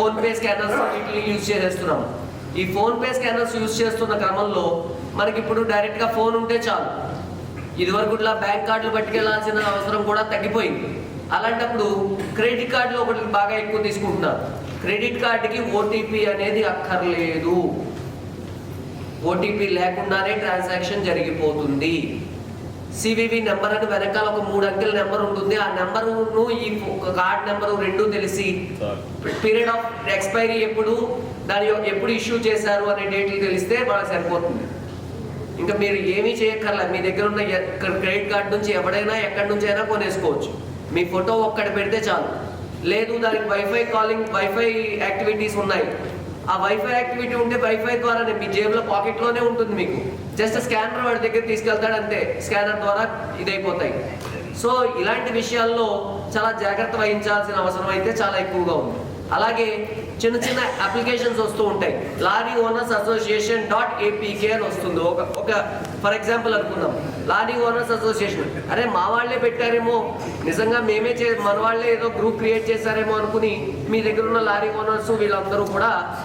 Phone pay scanners వీటిని use చేసేస్తున్నాం ఈ ఫోన్ పే స్కానర్స్ యూజ్ చేస్తున్న క్రమంలో మనకి ఇప్పుడు డైరెక్ట్గా ఫోన్ ఉంటే చాలు. ఇదివరకు ఇట్లా బ్యాంక్ కార్డులు పట్టుకెళ్ళాల్సిన అవసరం కూడా తగ్గిపోయింది. అలాంటప్పుడు క్రెడిట్ కార్డులు ఒకటి బాగా ఎక్కువ తీసుకుంటున్నారు. క్రెడిట్ కార్డుకి ఓటీపీ అనేది అక్కర్లేదు. ఓటీపీ లేకుండానే ట్రాన్సాక్షన్ జరిగిపోతుంది. సివివి నెంబర్ అని వెనకాల ఒక మూడు అంకెల నెంబర్ ఉంటుంది. ఆ నెంబరును ఈ కార్డ్ నెంబరు రెండు తెలిసి పీరియడ్ ఆఫ్ ఎక్స్పైరీ ఎప్పుడు దాని యొక్క- ఎప్పుడు ఇష్యూ చేశారు అనే డేట్లు తెలిస్తే వాళ్ళకి సరిపోతుంది. ఇంకా మీరు ఏమీ చేయక్కర్లే. మీ దగ్గర ఉన్న క్రెడిట్ కార్డ్ నుంచి ఎవడైనా ఎక్కడి నుంచి అయినా కొనేసుకోవచ్చు. మీ ఫోటో ఒక్కటి పెడితే చాలు. లేదు దానికి వైఫై కాలింగ్ వైఫై యాక్టివిటీస్ ఉన్నాయి. ఆ వైఫై యాక్టివిటీ ఉంటే వైఫై ద్వారానే మీ జేబులో పాకెట్లోనే ఉంటుంది మీకు. జస్ట్ స్కానర్ వాడి దగ్గర తీసుకెళ్తాడు అంతే. స్కానర్ ద్వారా ఇదైపోతాయి. సో ఇలాంటి విషయాల్లో చాలా జాగ్రత్త వహించాల్సిన అవసరం అయితే చాలా ఎక్కువగా ఉంది. అలాగే చిన్న చిన్న అప్లికేషన్స్ వస్తూ ఉంటాయి. Lorry owners association dot APK అని వస్తుంది. ఒక ఒక ఫర్ ఎగ్జాంపుల్ అనుకుందాం. Lorry owners association. అరే మా వాళ్ళే పెట్టారేమో. నిజంగా మేమే చే మన వాళ్ళే ఏదో గ్రూప్ క్రియేట్ చేశారేమో అనుకుని మీ దగ్గర ఉన్న లారీ ఓనర్స్ వీళ్ళందరూ కూడా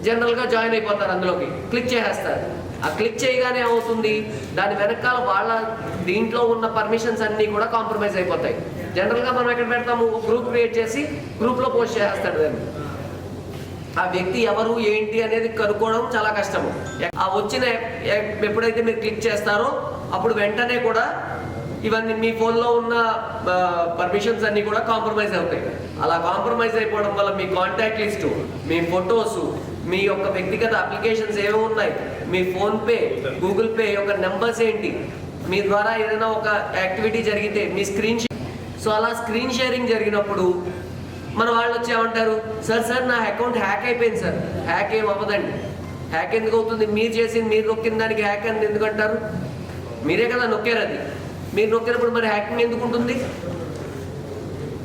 జనరల్గా జాయిన్ అయిపోతారు అందులోకి. క్లిక్ చేసేస్తారు. ఆ క్లిక్ చేయగానే అవుతుంది. దాని వెనకాల వాళ్ళ దీంట్లో ఉన్న పర్మిషన్స్ అన్నీ కూడా కాంప్రమైజ్ అయిపోతాయి. జనరల్గా మనం ఎక్కడ పెడతాము? గ్రూప్ క్రియేట్ చేసి గ్రూప్లో పోస్ట్ చేస్తాడు దాన్ని. ఆ వ్యక్తి ఎవరు ఏంటి అనేది కనుక్కోవడం చాలా కష్టము. ఆ వచ్చిన ఎప్పుడైతే మీరు క్లిక్ చేస్తారో అప్పుడు వెంటనే కూడా ఇవన్నీ మీ ఫోన్లో ఉన్న పర్మిషన్స్ అన్నీ కూడా కాంప్రమైజ్ అవుతాయి. అలా కాంప్రమైజ్ అయిపోవడం వల్ల మీ కాంటాక్ట్ లిస్టు మీ ఫొటోస్ మీ యొక్క వ్యక్తిగత అప్లికేషన్స్ ఏమి ఉన్నాయి. మీ ఫోన్పే గూగుల్ పే యొక్క నెంబర్స్ ఏంటి? మీ ద్వారా ఏదైనా ఒక యాక్టివిటీ జరిగితే మీ స్క్రీన్ సో అలా స్క్రీన్ షేరింగ్ జరిగినప్పుడు మన వాళ్ళు వచ్చేమంటారు సార్ సార్ నా అకౌంట్ హ్యాక్ అయిపోయింది సార్. హ్యాక్ ఏం అవ్వదండి. హ్యాక్ ఎందుకు అవుతుంది? మీరు చేసింది మీరు నొక్కిన దానికి హ్యాక్ అని ఎందుకు అంటారు? మీరే కదా నొక్కారు అది. మీరు నొక్కినప్పుడు మరి హ్యాకింగ్ ఎందుకు ఉంటుంది?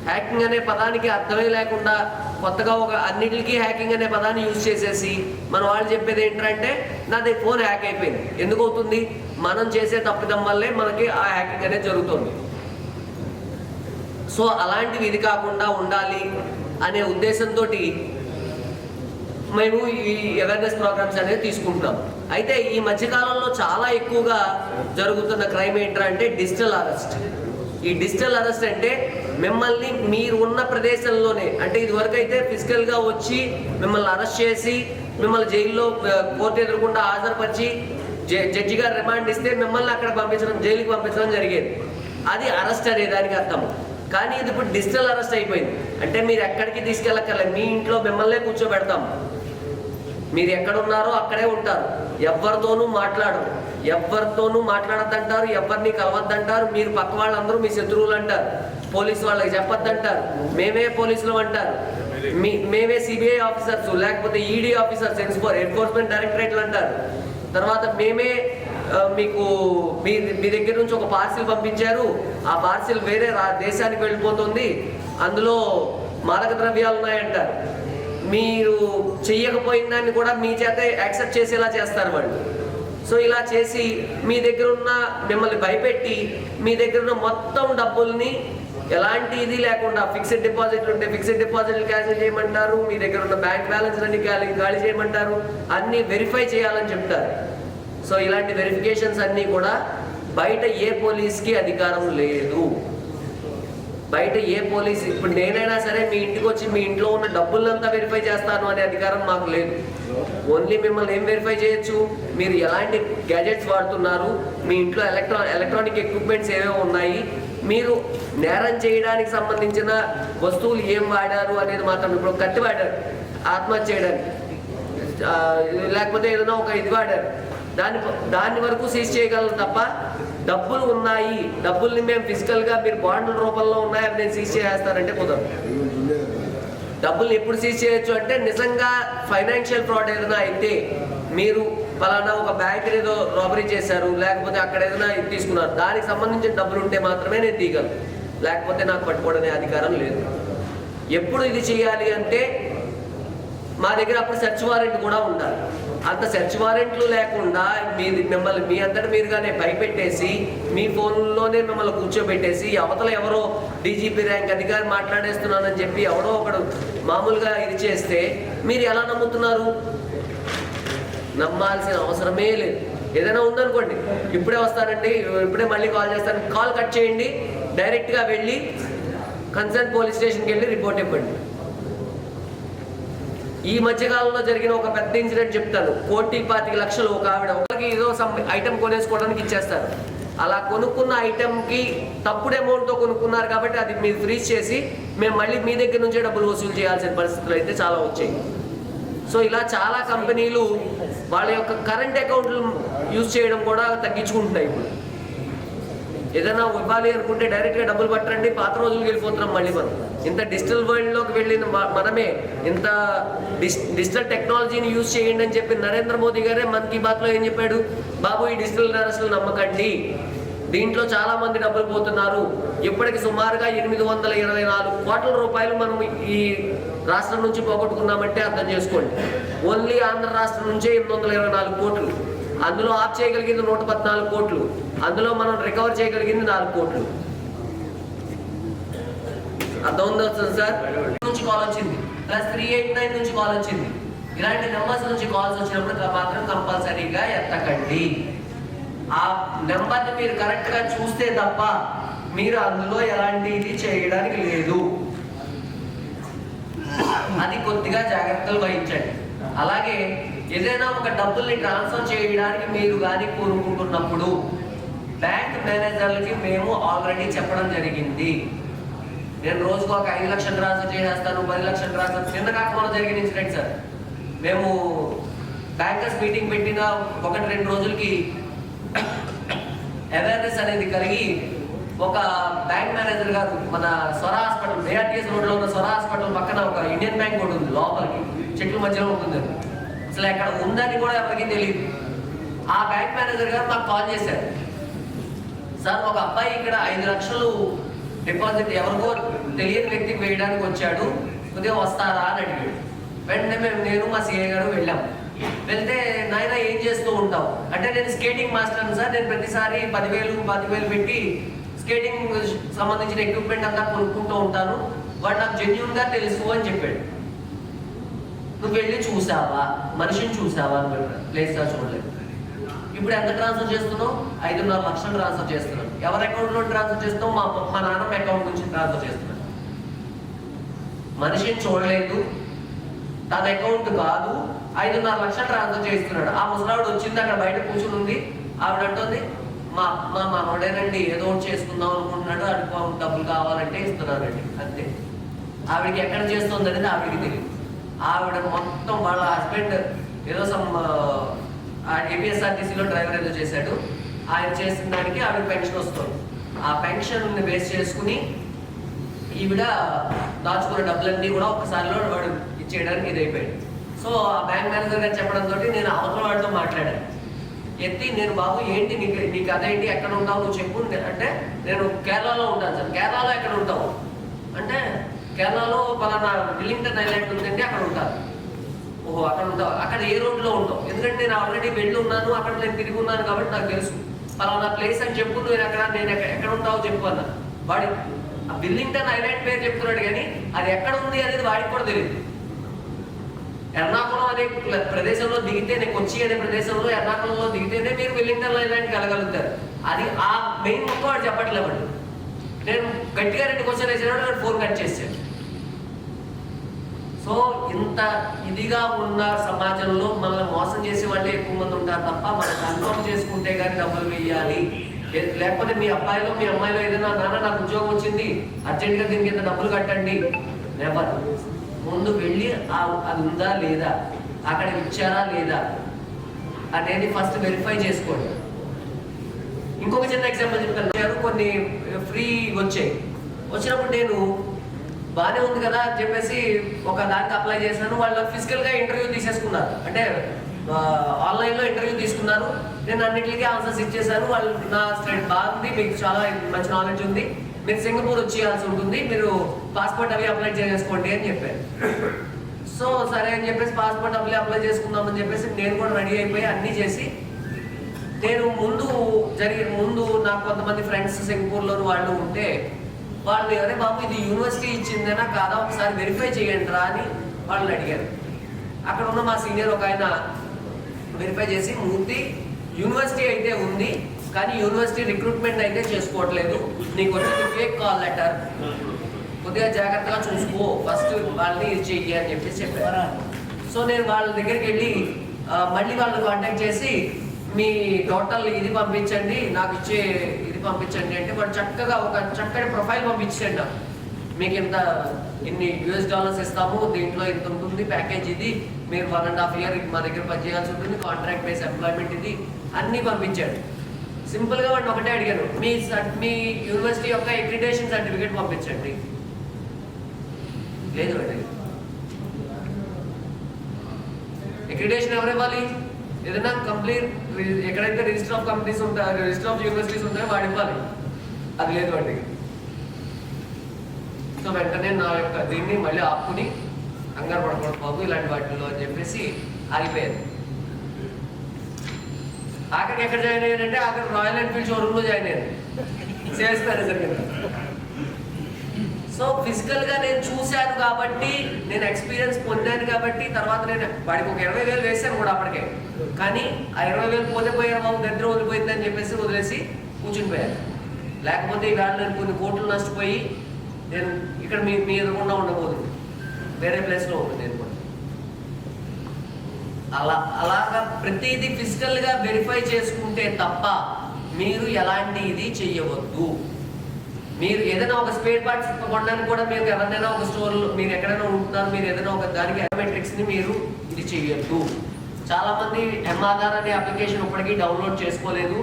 హ్యాకింగ్ అనే పదానికి అర్థమే లేకుండా కొత్తగా ఒక అన్నిటికీ హ్యాకింగ్ అనే పదాన్ని యూజ్ చేసేసి మన వాళ్ళు చెప్పేది ఏంటంటే నాది ఫోన్ హ్యాక్ అయిపోయింది. ఎందుకు అవుతుంది? మనం చేసే తప్పిదం వల్లే మనకి ఆ హ్యాకింగ్ అనేది జరుగుతుంది. సో అలాంటివి ఇది కాకుండా ఉండాలి అనే ఉద్దేశంతో మేము ఈ అవేర్నెస్ ప్రోగ్రామ్స్ అనేది తీసుకుంటున్నాం. అయితే ఈ మధ్యకాలంలో చాలా ఎక్కువగా జరుగుతున్న క్రైమ్ ఏంటంటే డిజిటల్ అరెస్ట్ ఈ డిజిటల్ అరెస్ట్ అంటే మిమ్మల్ని మీరు ఉన్న ప్రదేశంలోనే అంటే ఇదివరకు అయితే ఫిజికల్గా వచ్చి మిమ్మల్ని అరెస్ట్ చేసి మిమ్మల్ని జైల్లో కోర్టు ఎదురకుండా హాజరుపరిచి జ- జడ్జి గారు రిమాండ్ ఇస్తే మిమ్మల్ని అక్కడ పంపించడం జైలుకి పంపించడం జరిగేది. అది అరెస్ట్ అనే దానికి అర్థం కానీ ఇది ఇప్పుడు డిజిటల్ అరెస్ట్ అయిపోయింది. అంటే మీరు ఎక్కడికి తీసుకెళ్ళక్కర్లేదు. మీ ఇంట్లో మిమ్మల్నే కూర్చోబెడతాం. మీరు ఎక్కడ ఉన్నారో అక్కడే ఉంటారు. ఎవరితోనూ మాట్లాడరు. ఎవరితోనూ మాట్లాడద్దంటారు ఎవరిని కలవద్దంటారు మీరు పక్క వాళ్ళందరూ మీ శత్రువులు అంటారు పోలీసు వాళ్ళకి చెప్పొద్దంటారు మేమే పోలీసులు అంటారు. మీ మేమే సిబిఐ ఆఫీసర్స్ లేకపోతే ఈడీ ఆఫీసర్స్ ఎన్స్పోర్ ఎన్ఫోర్స్మెంట్ డైరెక్టరేట్లు అంటారు. తర్వాత మేమే మీకు మీ మీ దగ్గర నుంచి ఒక పార్సిల్ పంపించారు ఆ పార్సిల్ వేరే రా- దేశానికి వెళ్ళిపోతుంది అందులో మాదక ద్రవ్యాలు ఉన్నాయంటారు. మీరు చెయ్యకపోయిన దాన్ని కూడా మీ చేత యాక్సెప్ట్ చేసేలా చేస్తారు వాళ్ళు. సో ఇలా చేసి మీ దగ్గర ఉన్న మిమ్మల్ని భయపెట్టి మీ దగ్గర ఉన్న మొత్తం డబ్బుల్ని ఎలాంటి ఇది లేకుండా ఫిక్స్డ్ డిపాజిట్లు ఉంటే ఫిక్స్డ్ డిపాజిట్లు క్యాన్సిల్ చేయమంటారు మీ దగ్గర ఉన్న బ్యాంక్ బ్యాలెన్స్ అన్ని ఖాళీ ఖాళీ చేయమంటారు అన్నీ వెరిఫై చేయాలని చెప్తారు. సో ఇలాంటి వెరిఫికేషన్స్ అన్నీ కూడా బయట ఏ పోలీస్కి అధికారం లేదు. బయట ఏ పోలీస్ ఇప్పుడు నేనైనా సరే మీ ఇంటికి వచ్చి మీ ఇంట్లో ఉన్న డబ్బులంతా వెరిఫై చేస్తాను అనే అధికారం మాకు లేదు. ఓన్లీ మిమ్మల్ని ఏం వెరిఫై చేయొచ్చు? మీరు ఎలాంటి గ్యాజెట్స్ వాడుతున్నారు? మీ ఇంట్లో ఎలక్ట్రా ఎలక్ట్రానిక్ ఎక్విప్మెంట్స్ ఏవేవి ఉన్నాయి? మీరు నేరం చేయడానికి సంబంధించిన వస్తువులు ఏం వాడారు అనేది మాత్రం ఇప్పుడు కత్తి వాడారు. ఆత్మహత్య చేయడానికి. లేకపోతే ఏదైనా ఒక ఇది వాడారు. దాని దాని వరకు సీజ్ చేయగలరు తప్ప డబ్బులు ఉన్నాయి. డబ్బుల్ని మేము ఫిజికల్గా మీరు బాండ్ల రూపంలో ఉన్నాయి అవి నేను సీజ్ చేస్తానంటే కుదరదు. డబ్బులు ఎప్పుడు సీజ్ చేయొచ్చు అంటే నిజంగా ఫైనాన్షియల్ ఫ్రాడ్ ఏదైనా అయితే మీరు పలానా ఒక బ్యాంక్ ఏదో రాబరీ చేశారు లేకపోతే అక్కడ ఏదైనా ఇది తీసుకున్నారు. దానికి సంబంధించిన డబ్బులు ఉంటే మాత్రమే నేను తీయగలను. లేకపోతే నాకు పట్టుకోవడనే అధికారం లేదు. ఎప్పుడు ఇది చేయాలి అంటే మా దగ్గర అప్పుడు సెర్చ్ వారెంట్ కూడా ఉండాలి. అంత సెర్చ్ వారెంట్లు లేకుండా మీ మిమ్మల్ని మీ అంతటి మీరుగానే భయపెట్టేసి మీ ఫోన్లోనే మిమ్మల్ని కూర్చోబెట్టేసి అవతల ఎవరో డీజీపీ ర్యాంక్ అధికారి మాట్లాడేస్తున్నానని చెప్పి ఎవడో ఒకడు మామూలుగా ఇది చేస్తే మీరు ఎలా నమ్ముతున్నారు? నమ్మాల్సిన అవసరమే లేదు. ఏదైనా ఉందనుకోండి ఇప్పుడే వస్తానండి ఇప్పుడే మళ్ళీ కాల్ చేస్తాను కాల్ కట్ చేయండి డైరెక్ట్గా వెళ్ళి కన్సర్న్ పోలీస్ స్టేషన్కి వెళ్ళి రిపోర్ట్ ఇవ్వండి. ఈ మధ్యకాలంలో జరిగిన ఒక పెద్ద ఇన్సిడెంట్ చెప్తాను. కోటి పాతిక లక్షలు ఒక ఆవిడ ఒకరికి ఏదో సమ్ ఐటమ్ కొనేసుకోవడానికి ఇచ్చేస్తారు. అలా కొనుక్కున్న ఐటెంకి తప్పుడు అమౌంట్తో కొనుక్కున్నారు కాబట్టి అది మీరు ఫ్రీజ్ చేసి మేము మళ్ళీ మీ దగ్గర నుంచే డబ్బులు వసూలు చేయాల్సిన పరిస్థితులు అయితే చాలా వచ్చాయి. సో ఇలా చాలా కంపెనీలు వాళ్ళ యొక్క కరెంట్ అకౌంట్లు యూజ్ చేయడం కూడా తగ్గించుకుంటున్నాయి ఇప్పుడు. ఏదైనా ఇవ్వాలి అనుకుంటే డైరెక్ట్గా డబ్బులు పట్టండి పాత రోజులకు వెళ్ళిపోతున్నాం మళ్ళీ మనం. ఇంత డిజిటల్ వరల్డ్లోకి వెళ్ళిన మనమే ఇంత డిస్ డిజిటల్ టెక్నాలజీని యూజ్ చేయండి అని చెప్పి నరేంద్ర మోదీ గారే మన్ కీ బాత్లో ఏం చెప్పాడు? బాబు ఈ డిజిటల్ అరెస్టులు నమ్మకండి. దీంట్లో చాలా మంది డబ్బులు పోతున్నారు. ఇప్పటికి సుమారుగా ఎనిమిది వందల ఇరవై నాలుగు కోట్ల రూపాయలు మనం ఈ రాష్ట్రం నుంచి పోగొట్టుకున్నామంటే అర్థం చేసుకోండి. ఓన్లీ ఆంధ్ర రాష్ట్రం నుంచే ఎనిమిది వందల ఇరవై నాలుగు కోట్లు. అందులో ఆఫ్ చేయగలిగింది నూట పద్నాలుగు కోట్లు. అందులో మనం రికవర్ చేయగలిగింది నాలుగు కోట్లు. అర్థం ఉందా సార్? నుంచి కాల్ వచ్చింది. ప్లస్ త్రీ ఎయిట్ నైన్ నుంచి కాల్ వచ్చింది. ఇలాంటి నెంబర్స్ నుంచి కాల్స్ వచ్చినప్పుడు మాత్రం కంపల్సరీగా ఎత్తకండి. ఆ నెంబర్ని మీరు కరెక్ట్గా చూస్తే తప్ప మీరు అందులో ఎలాంటి ఇది చేయడానికి లేదు. అది కొద్దిగా జాగ్రత్తలు వహించండి. అలాగే ఏదైనా ఒక డబ్బుల్ని ట్రాన్స్ఫర్ చేయడానికి మీరు కానీ కోరుకుంటున్నప్పుడు బ్యాంక్ మేనేజర్లకి మేము ఆల్రెడీ చెప్పడం జరిగింది. నేను రోజుకు ఒక ఐదు లక్షలు ట్రాన్స్ఫర్ చేసేస్తాను పది లక్షలు ట్రాన్స్ఫర్ నిన్న కాకపోతే జరిగిన ఇన్సిడెంట్ సార్ మేము బ్యాంకర్స్ మీటింగ్ పెట్టిన ఒకటి రెండు రోజులకి అవేర్నెస్ అనేది కలిగి ఒక బ్యాంక్ మేనేజర్ గారు మన స్వర హాస్పిటల్ ఏఆర్టీఎస్ రోడ్లో ఉన్న స్వర హాస్పిటల్ పక్కన ఒక ఇండియన్ బ్యాంక్ కూడా ఉంది లోపలికి చెట్ల మధ్యలో ఉంటుంది. అసలు అక్కడ ఉందని కూడా ఎవరికి తెలియదు ఆ బ్యాంక్ మేనేజర్ గారు నాకు కాల్ చేశారు. సార్ ఒక అబ్బాయి ఇక్కడ ఐదు లక్షలు డిపాజిట్ ఎవరికో తెలియని వ్యక్తికి వేయడానికి వచ్చాడు. ఉదయం వస్తారా అని అడిగాడు. వెంటనే మేము నేను మా సిఐ గారు వెళ్ళాము వెళ్తే నాయన ఏం చేస్తూ ఉంటావు? అంటే నేను స్కేటింగ్ మాస్టర్ సార్ నేను ప్రతిసారి పదివేలు పదివేలు పెట్టి స్కేటింగ్ సంబంధించిన ఎక్విప్మెంట్ అంతా కొనుక్కుంటూ ఉంటాను. వాడు నాకు జెన్యున్గా తెలుసు అని చెప్పాడు. నువ్వు వెళ్ళి చూసావా? మనిషిని చూసావా? అని పెట్టాడు సార్ చూడలేదు. ఇప్పుడు ఎంత ట్రాన్స్ఫర్ చేస్తున్నావు? ఐదున్నర లక్షలు ట్రాన్స్ఫర్ చేస్తున్నాం ఎవరి అకౌంట్లో ట్రాన్స్ఫర్ చేస్తాం మా మా నాన్నమ్మ అకౌంట్ నుంచి ట్రాన్స్ఫర్ చేస్తున్నాం మనిషిని చూడలేదు. తన అకౌంట్ కాదు. ఐదున్నర లక్షలు ట్రాన్స్ఫర్ చేస్తున్నాడు. ఆ ముసలావిడ వచ్చింది అక్కడ బయట కూర్చుని ఉంది. ఆవిడ అంటుంది మా మా మనోడేనండి ఏదో ఒకటి చేసుకుందాం అనుకుంటున్నాడు. అడుగు డబ్బులు కావాలంటే ఇస్తున్నానండి. అంతే. ఆవిడకి ఎక్కడ చేస్తుంది అనేది ఆవిడకి తెలియదు. ఆవిడ మొత్తం వాళ్ళ హస్బెండ్ ఏదో సమ్ ఏపీఎస్ఆర్టీసీలో డ్రైవర్ ఏదో చేశాడు. ఆయన చేసిన దానికి ఆవిడ పెన్షన్ వస్తుంది. ఆ పెన్షన్ బేస్ చేసుకుని ఈవిడ దాచుకున్న డబ్బులన్నీ కూడా ఒక్కసారిలో వాడు ఇచ్చేయడానికి ఇదైపోయాడు సో ఆ బ్యాంక్ మేనేజర్ గారు చెప్పడంతో నేను అవతల వాడితో మాట్లాడాను. ఎత్తి నేను బాబు ఏంటి నీకు నీకు అదేంటి ఎక్కడ ఉంటావు నువ్వు చెప్పు అంటే నేను కేరళలో ఉంటాను సార్. కేరళలో ఎక్కడ ఉంటావు? అంటే కేరళలో పలానా విల్లింగ్టన్ ఐలాండ్ ఉందంటే అక్కడ ఉంటాను. ఓహో అక్కడ ఉంటావు అక్కడ ఏ రోడ్లో ఉంటావు? ఎందుకంటే నేను ఆల్రెడీ వెళ్ళి ఉన్నాను అక్కడ నేను తిరిగి ఉన్నాను కాబట్టి నాకు తెలుసు. పలానా ప్లేస్ అని చెప్పు నేను అక్కడ నేను ఎక్కడ ఉంటావు చెప్పు అన్న. వాడి ఆ విల్లింగ్టన్ ఐలాండ్ పేరు చెప్తున్నాడు కానీ అది ఎక్కడ ఉంది అనేది వాడికి కూడా తెలియదు ఎర్నాకుళం అనే ప్రదేశంలో ప్రదేశంలో దిగితేనే కొచ్చి అనే ప్రదేశంలో ఎర్నాకుళంలో దిగితేనే మీరు వెల్లింగ్టన్ ఐలాండ్కి వెళ్ళగలుగుతారు. అది ఆ మెయిన్ మొక్క వాడు చెప్పట్లేదు నేను గట్టిగా రెండు క్వశ్చన్ వేసినప్పుడు ఫోన్ కట్ చేశాను సో ఇంత ఇదిగా ఉన్న సమాజంలో మనల్ని మోసం చేసే వాళ్ళే ఎక్కువ మంది ఉంటారు తప్ప మనం కన్ఫర్మ్ చేసుకుంటే కానీ డబ్బులు వేయాలి. లేకపోతే మీ అబ్బాయిలో మీ అమ్మాయిలో ఏదైనా నాన్న నాకు ఉద్యోగం వచ్చింది అర్జెంట్గా దీనికి ఇంత డబ్బులు కట్టండి. నెవర్ ముందు వెళ్ళి అది ఉందా లేదా? అక్కడ ఇచ్చారా లేదా? అనేది ఫస్ట్ వెరిఫై చేసుకోండి. ఇంకొక చిన్న ఎగ్జాంపుల్ చెప్తాను. కొన్ని ఫ్రీ వచ్చాయి. వచ్చినప్పుడు నేను బాగానే ఉంది కదా అని చెప్పేసి ఒక దానికి అప్లై చేశాను. వాళ్ళు ఫిజికల్గా ఇంటర్వ్యూ తీసేసుకున్నారు. అంటే ఆన్లైన్లో ఇంటర్వ్యూ తీసుకున్నారు. నేను అన్నింటికి ఆన్సర్స్ ఇచ్చేసాను వాళ్ళు నా స్టడీ బాగుంది. మీకు చాలా మంచి నాలెడ్జ్ ఉంది. మీరు సింగపూర్ వచ్చేయాల్సి ఉంటుంది. మీరు పాస్పోర్ట్ అవి అప్లై చేసుకోండి అని చెప్పారు. సో సరే అని చెప్పేసి పాస్పోర్ట్ అప్లై అప్లై చేసుకుందామని చెప్పేసి నేను కూడా రెడీ అయిపోయి అన్నీ చేసి నేను ముందు జరిగిన ముందు నాకు కొంతమంది ఫ్రెండ్స్ సింగపూర్లో వాళ్ళు ఉంటే వాళ్ళు ఎవరే బాబు ఇది యూనివర్సిటీ ఇచ్చిందేనా కాదా? ఒకసారి వెరిఫై చేయండి రా అని వాళ్ళని అడిగారు. అక్కడ ఉన్న మా సీనియర్ ఒక ఆయన వెరిఫై చేసి మూర్తి యూనివర్సిటీ అయితే ఉంది కానీ యూనివర్సిటీ రిక్రూట్మెంట్ అయితే చేసుకోవట్లేదు. నీకు వచ్చి ఫేక్ కాల్ లెటర్ కొద్దిగా జాగ్రత్తగా చూసుకో. ఫస్ట్ వాళ్ళని ఇది చెయ్యి అని చెప్పేసి చెప్పారు. సో నేను వాళ్ళ దగ్గరికి వెళ్ళి మళ్ళీ వాళ్ళని కాంటాక్ట్ చేసి మీ టోటల్ ఇది పంపించండి. నాకు ఇచ్చే ఇంటికి పంపించండి అంటే వాడు చక్కగా ఒక చక్కటి ప్రొఫైల్ పంపించండి. నాకు మీకు ఇంత ఇన్ని యూఎస్ డాలర్స్ ఇస్తాము దీంట్లో ఇంత ఉంటుంది ప్యాకేజ్ ఇది మీరు వన్ అండ్ హాఫ్ ఇయర్ మా దగ్గర పనిచేయాల్సి ఉంటుంది కాంట్రాక్ట్ బేస్ ఎంప్లాయ్మెంట్ ఇది అన్నీ పంపించాడు. సింపుల్గా వాడిని ఒకటే అడిగాను మీ మీ యూనివర్సిటీ యొక్క ఎగ్రిటేషన్ సర్టిఫికేట్ పంపించండి. లేదు వాడి. అక్రిడేషన్ ఎవరు ఇవ్వాలి? ఏదైనా కంప్లీట్ ఎక్కడైతే రిజిస్టర్ ఆఫ్ కంపెనీస్ ఉంటాయో రిజిస్టర్ ఆఫ్ యూనివర్సిటీస్ ఉంటాయో వాడు ఇవ్వాలి. అది లేదు వాడి సో వెంటనే నా యొక్క దీన్ని మళ్ళీ ఆపుకుని కంగారు పడకూడదు బాబు ఇలాంటి వాటిల్లో అని చెప్పేసి ఆగిపోయాను. ఆఖరికి ఎక్కడ జాయిన్ అయ్యానంటే ఆఖరి రాయల్ ఎన్ఫీల్డ్ షోరూమ్లో జాయిన్ అయ్యాను. సేల్స్ మేనేజర్ కింద సో ఫిజికల్గా నేను చూశాను కాబట్టి నేను ఎక్స్పీరియన్స్ పొందాను కాబట్టి తర్వాత నేను వాడికి ఒక ఇరవై వేలు వేసాను కూడా అప్పటికే. కానీ ఆ ఇరవై వేలు పోతే పోయారు బాబు దరిద్ర వదిలిపోయింది అని చెప్పేసి వదిలేసి కూర్చుని పోయారు లేకపోతే ఈవేళ నేను కొన్ని కోట్లు నష్టపోయి నేను ఇక్కడ మీ మీ ఎదురుకుండా ఉండబోదు. వేరే ప్లేస్లో ఉంటుంది నేను కూడా. అలా అలాగా ప్రతిదీ ఫిజికల్గా వెరిఫై చేసుకుంటే తప్ప మీరు ఎలాంటి ఇది చెయ్యవద్దు. మీరు ఏదైనా ఒక స్పేర్ పార్ట్స్ కొనడానికి కూడా మీరు ఎవరినైనా ఒక స్టోర్లో మీరు ఎక్కడైనా ఉంటున్నారు మీరు ఏదైనా ఒక దానికి ఎరోమెట్రిక్స్ని మీరు ఇది చేయొద్దు. చాలా మంది అనే అప్లికేషన్ ఇప్పటికీ డౌన్లోడ్ చేసుకోలేదు.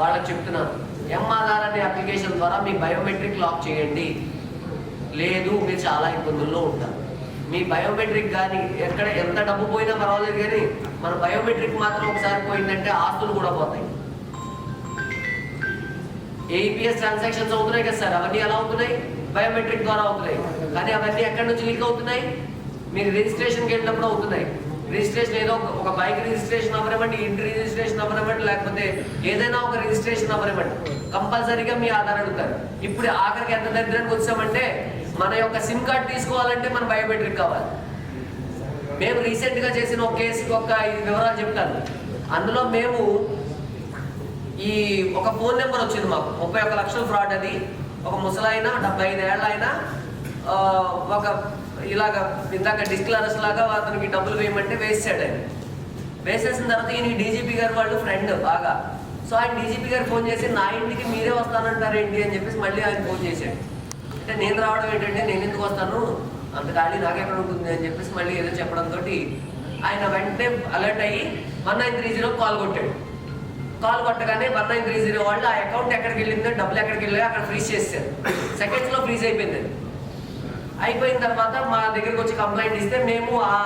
వాళ్ళకి చెప్తున్నాను ఎంఆధార్ అనే అప్లికేషన్ ద్వారా మీ బయోమెట్రిక్ లాక్ చేయండి. లేదు మీరు చాలా ఇబ్బందుల్లో ఉంటారు. మీ బయోమెట్రిక్ కానీ ఎక్కడ ఎంత డబ్బు పోయినా పర్వాలేదు కానీ మన బయోమెట్రిక్ మాత్రం ఒకసారి పోయిందంటే ఆస్తులు కూడా పోతాయి. ఏఈపిఎస్ ట్రాన్సాక్షన్స్ అవుతున్నాయి కదా సార్. అవన్నీ ఎలా అవుతున్నాయి? బయోమెట్రిక్ ద్వారా అవుతున్నాయి. కానీ అవన్నీ ఎక్కడి నుంచి లీక్ అవుతున్నాయి? మీరు రిజిస్ట్రేషన్కి వెళ్ళినప్పుడు అవుతున్నాయి. రిజిస్ట్రేషన్ ఏదో ఒక- బైక్ రిజిస్ట్రేషన్ అవ్వనివ్వండి ఇంటి రిజిస్ట్రేషన్ అవ్వనివ్వండి లేకపోతే ఏదైనా ఒక రిజిస్ట్రేషన్ అవ్వనివ్వండి. కంపల్సరీగా మీ ఆధార్ అడుగుతారు. ఇప్పుడు ఆఖరికి ఎంత దగ్గరకు వచ్చామంటే మన యొక్క సిమ్ కార్డ్ తీసుకోవాలంటే మన బయోమెట్రిక్ కావాలి. మేము రీసెంట్గా చేసిన ఒక కేసుకి ఒక వివరాలు చెప్తాను. అందులో మేము ఈ ఒక ఫోన్ నెంబర్ వచ్చింది మాకు. ముప్పై ఒక లక్షల ఫ్రాడ్ అది. ఒక ముసలైనా డెబ్బై ఐదు ఏళ్ళైనా ఒక ఇలాగ ఇందాక డిస్క్లరస్ లాగా అతనికి డబ్బులు వేయమంటే వేసాడు ఆయన. వేసేసిన తర్వాత ఈయన డీజీపీ గారు వాళ్ళు ఫ్రెండ్ బాగా. సో ఆయన డీజీపీ గారు ఫోన్ చేసి నా ఇంటికి మీరే వస్తానంటారు ఏంటి? అని చెప్పేసి మళ్ళీ ఆయన ఫోన్ చేశాడు. అంటే నేను రావడం ఏంటంటే నేను ఎందుకు వస్తాను? అంత ఖాళీ నాకెక్కడ ఉంటుంది? అని చెప్పేసి మళ్ళీ ఏదో చెప్పడంతో ఆయన వెంటనే అలర్ట్ అయ్యి one nine three zero call కొట్టాడు. కాల్ కొట్టగానే వన్ నైన్ త్రీ జీరో వాళ్ళు ఆ అకౌంట్ ఎక్కడికి వెళ్ళిందో డబ్బులు ఎక్కడికి వెళ్ళాయో అక్కడ ఫ్రీజ్ చేశారు సెకండ్స్లో ఫ్రీజ్ అయిపోయింది అయిపోయిన తర్వాత మా దగ్గరకు వచ్చి కంప్లైంట్ ఇస్తే మేము ఆ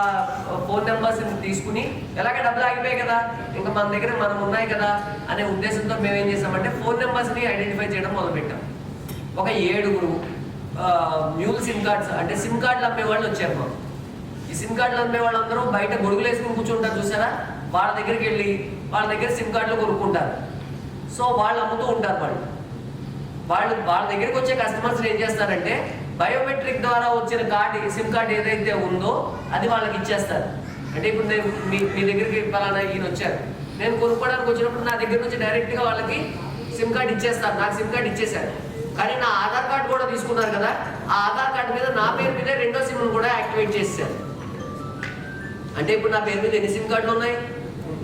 ఫోన్ నెంబర్స్ తీసుకుని ఎలాగ డబ్బులు ఆగిపోయాయి కదా? ఇంకా మన దగ్గర మనం ఉన్నాయి కదా? అనే ఉద్దేశంతో మేము ఏం చేసామంటే ఫోన్ నెంబర్స్ని ఐడెంటిఫై చేయడం మొదలుపెట్టాం. ఒక ఏడుగురు మ్యూల్ సిమ్ కార్డ్స్ అంటే సిమ్ కార్డులు అమ్మే వాళ్ళు వచ్చారు మాకు. ఈ సిమ్ కార్డులు అమ్మే వాళ్ళందరూ బయట గొడుగులు వేసుకుని కూర్చుంటారు చూసారా? వాళ్ళ దగ్గరికి వెళ్ళి వాళ్ళ దగ్గర సిమ్ కార్డులు కొనుక్కుంటారు. సో వాళ్ళు అమ్ముతూ ఉంటారు వాళ్ళు. వాళ్ళు వాళ్ళ దగ్గరికి వచ్చే కస్టమర్స్ ఏం చేస్తారంటే బయోమెట్రిక్ ద్వారా వచ్చిన కార్డు సిమ్ కార్డు ఏదైతే ఉందో అది వాళ్ళకి ఇచ్చేస్తారు. అంటే ఇప్పుడు నేను మీ మీ దగ్గరికి పలానా ఈయన వచ్చారు. నేను కొనుక్కోవడానికి వచ్చినప్పుడు నా దగ్గర నుంచి డైరెక్ట్గా వాళ్ళకి సిమ్ కార్డు ఇచ్చేస్తారు. నాకు సిమ్ కార్డు ఇచ్చేశారు. కానీ నా ఆధార్ కార్డు కూడా తీసుకున్నారు కదా ఆ ఆధార్ కార్డు మీద నా పేరు మీద రెండో సిమ్ను కూడా యాక్టివేట్ చేశారు అంటే ఇప్పుడు నా పేరు మీద ఎన్ని సిమ్ కార్డులు ఉన్నాయి?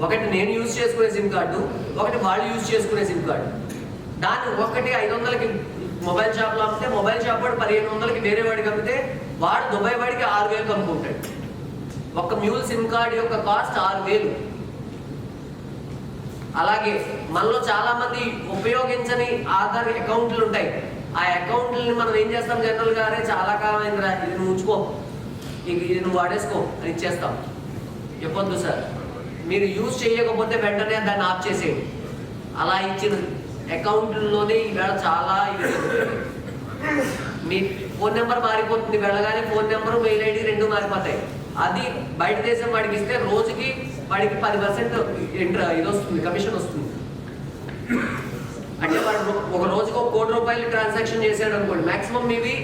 ఒకటి నేను యూజ్ చేసుకునే సిమ్ కార్డు ఒకటి వాళ్ళు యూజ్ చేసుకునే సిమ్ కార్డు. దాన్ని ఒకటి ఐదు వందలకి మొబైల్ షాప్లో అమ్మితే మొబైల్ షాప్ వాడు పదిహేను వందలకి వేరే వాడికి అమ్మితే వాడు దుబాయ్ వాడికి ఆరు వేలకు అమ్ముకుంటాడు ఒక మ్యూల్ సిమ్ కార్డు యొక్క కాస్ట్ ఆరు వేలు. అలాగే మనలో చాలా మంది ఉపయోగించని ఆధార్ అకౌంట్లు ఉంటాయి. ఆ అకౌంట్లని మనం ఏం చేస్తాం జనరల్ గానే చాలా కాలం అయిందిరా ఇది నువ్వు ఉంచుకో. ఇది నువ్వు వాడేసుకో అని ఇచ్చేస్తాం. చెప్పొద్దు సార్. మీరు యూజ్ చేయకపోతే వెంటనే దాన్ని ఆఫ్ చేసేయండి. అలా ఇచ్చిన అకౌంట్లోనే ఈవేళ చాలా మీ ఫోన్ నెంబర్ మారిపోతుంది. వెళ్ళగానే ఫోన్ నెంబర్ మెయిల్ ఐడి రెండు మారిపోతాయి. అది బయట దేశం వాడికి ఇస్తే రోజుకి వాడికి పది పర్సెంట్ ఇది వస్తుంది కమిషన్ వస్తుంది. అంటే వాడు ఒక రోజుకి ఒక కోటి రూపాయలు ట్రాన్సాక్షన్ చేశాడు అనుకోండి. మాక్సిమం మీవి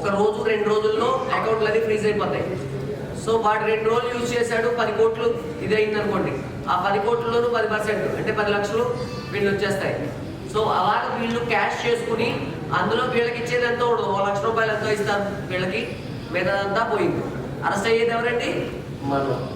ఒక రోజు రెండు రోజుల్లో అకౌంట్లు అది ఫ్రీజ్ అయిపోతాయి. సో వాడు రెండు రోజులు యూజ్ చేశాడు పది కోట్లు ఇది అయింది అనుకోండి. ఆ పది కోట్లలోనూ పది పర్సెంట్ అంటే పది లక్షలు వీళ్ళు వచ్చేస్తాయి. సో అలాగ వీళ్ళు క్యాష్ చేసుకుని అందులో వీళ్ళకి ఇచ్చేది ఎంతో? ఓ ఒక లక్ష రూపాయలు ఎంతో ఇస్తారు. వీళ్ళకి మిగతాదంతా పోయింది. అరెస్ట్ అయ్యేది ఎవరండి? మనం.